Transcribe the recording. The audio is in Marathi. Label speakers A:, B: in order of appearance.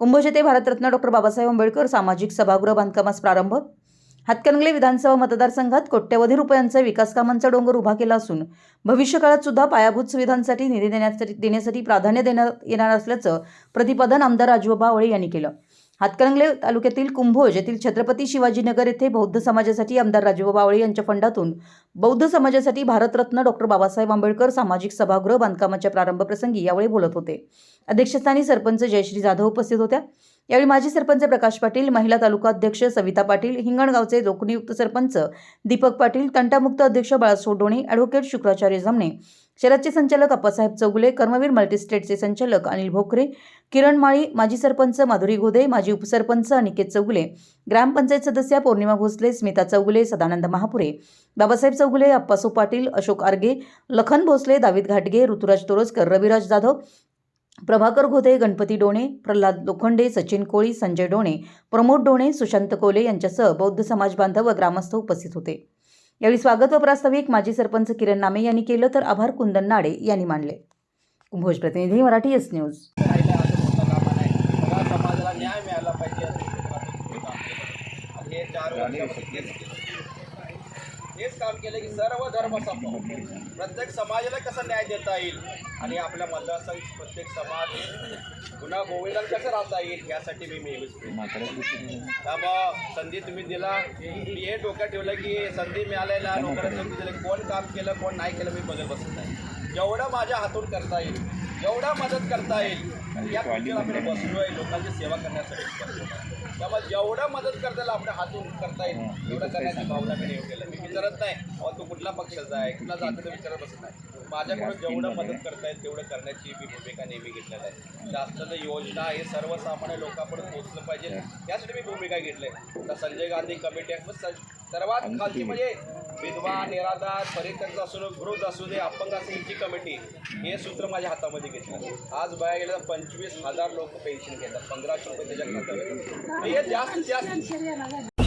A: कुंभोज येथे भारतरत्न डॉक्टर बाबासाहेब आंबेडकर सामाजिक सभागृह बांधकामास प्रारंभ. हातकणंगले विधानसभा मतदारसंघात कोट्यवधी रुपयांचा विकास कामांचा डोंगर उभा केला असून भविष्यकाळात सुद्धा पायाभूत सुविधांसाठी निधी देण्यासाठी देण्यासाठी प्राधान्य देण्यात येणार असल्याचं प्रतिपादन आमदार राजूबाबा आवळे यांनी केलं. हातकणंगले तालुक्यातील कुंभोज येथील छत्रपती शिवाजीनगर येथे बौद्ध समाजासाठी आमदार राजीव बावळे यांच्या फंडातून बौद्ध समाजासाठी भारतरत्न डॉक्टर बाबासाहेब आंबेडकर सामाजिक सभागृह बांधकामाच्या प्रारंभप्रसंगी यावेळी बोलत होते. अध्यक्षस्थानी सरपंच जयश्री जाधव उपस्थित होत्या. यावेळी माजी सरपंच प्रकाश पाटील महिला तालुका अध्यक्ष सविता पाटील हिंगणगावचे लोकनियुक्त सरपंच दीपक पाटील तंटामुक्त अध्यक्ष बाळासो डोणे ॲडव्होकेट शुक्राचार्य जमणे शहराचे संचालक अप्पासाहेब चौगुले कर्मवीर मल्टीस्टेटचे संचालक अनिल भोकरे किरण माळी माजी सरपंच माधुरी गोदे माजी उपसरपंच अनिकेत चौगुले ग्रामपंचायत सदस्या पौर्णिमा भोसले स्मिता चौगुले सदानंद महापुरे बाबासाहेब चौगुले अप्पासो पाटील अशोक आर्गे लखन भोसले दावीद घाटगे ऋतुराज तोरसकर रविराज जाधव प्रभाकर घोदे गणपती डोणे प्रल्हाद लोखंडे सचिन कोळी संजय डोणे प्रमोद डोणे सुशांत कोले यांच्यासह बौद्ध समाज बांधव व ग्रामस्थ उपस्थित होते. यावेळी स्वागत व प्रास्ताविक माजी सरपंच किरण नामे यांनी केलं तर आभार कुंदन नाडे यांनी मानले. कुंभोज प्रतिनिधी मराठी एस न्यूज.
B: समाजाला न्याय मिळाला पाहिजे हेच काम केलं की सर्व धर्म संपव. प्रत्येक समाजाला कसा न्याय देता येईल? आणि आपल्या मतदारसंघ प्रत्येक समाज गुन्हा गोविंदाला कसं राहता येईल? यासाठी मी नेहमीच त्यामुळं संधी तुम्ही दिला. मी हे डोक्यात ठेवलं की संधी मिळालेल्या लोकांना संधी दिली. कोण काम केलं कोण नाही केलं मी बदल बसत नाही. जेवढं माझ्या हातून करता येईल जेवढा मदत करता येईल. या आपण बसलोय लोकांची सेवा करण्यासाठी बसलो त्यामुळे जेवढं मदत करता येईल आपल्या हातून करता येईल. एवढं करण्याची भावना मी केलं. मी विचारत नाही अहो तू कुठला पक्षाचा आहे कुठला जातीचा विचारत बसत नाही. माझ्याकडून जेवढं मदत करता येईल तेवढं करण्याची मी भूमिका नेहमी घेतलेली आहे. शासनाच्या योजना हे सर्वसामान्य लोकांपर्यंत पोहोचलं पाहिजे. यासाठी मी भूमिका घेतली आहे. तर संजय गांधी कमिटी आहे. सर्वात खालची म्हणजे विधवा निराधार परित्यक्त असू दे वृद्ध असू दे अपंग असू यांची कमिटी हे सूत्र माझ्या हातामध्ये घेतलं. आज बाया गेल्या पंचवीस हजार लोक पेन्शन घेतात. पंधराशे रुपये त्याच्या खात्यावर. हे जास्त जास्त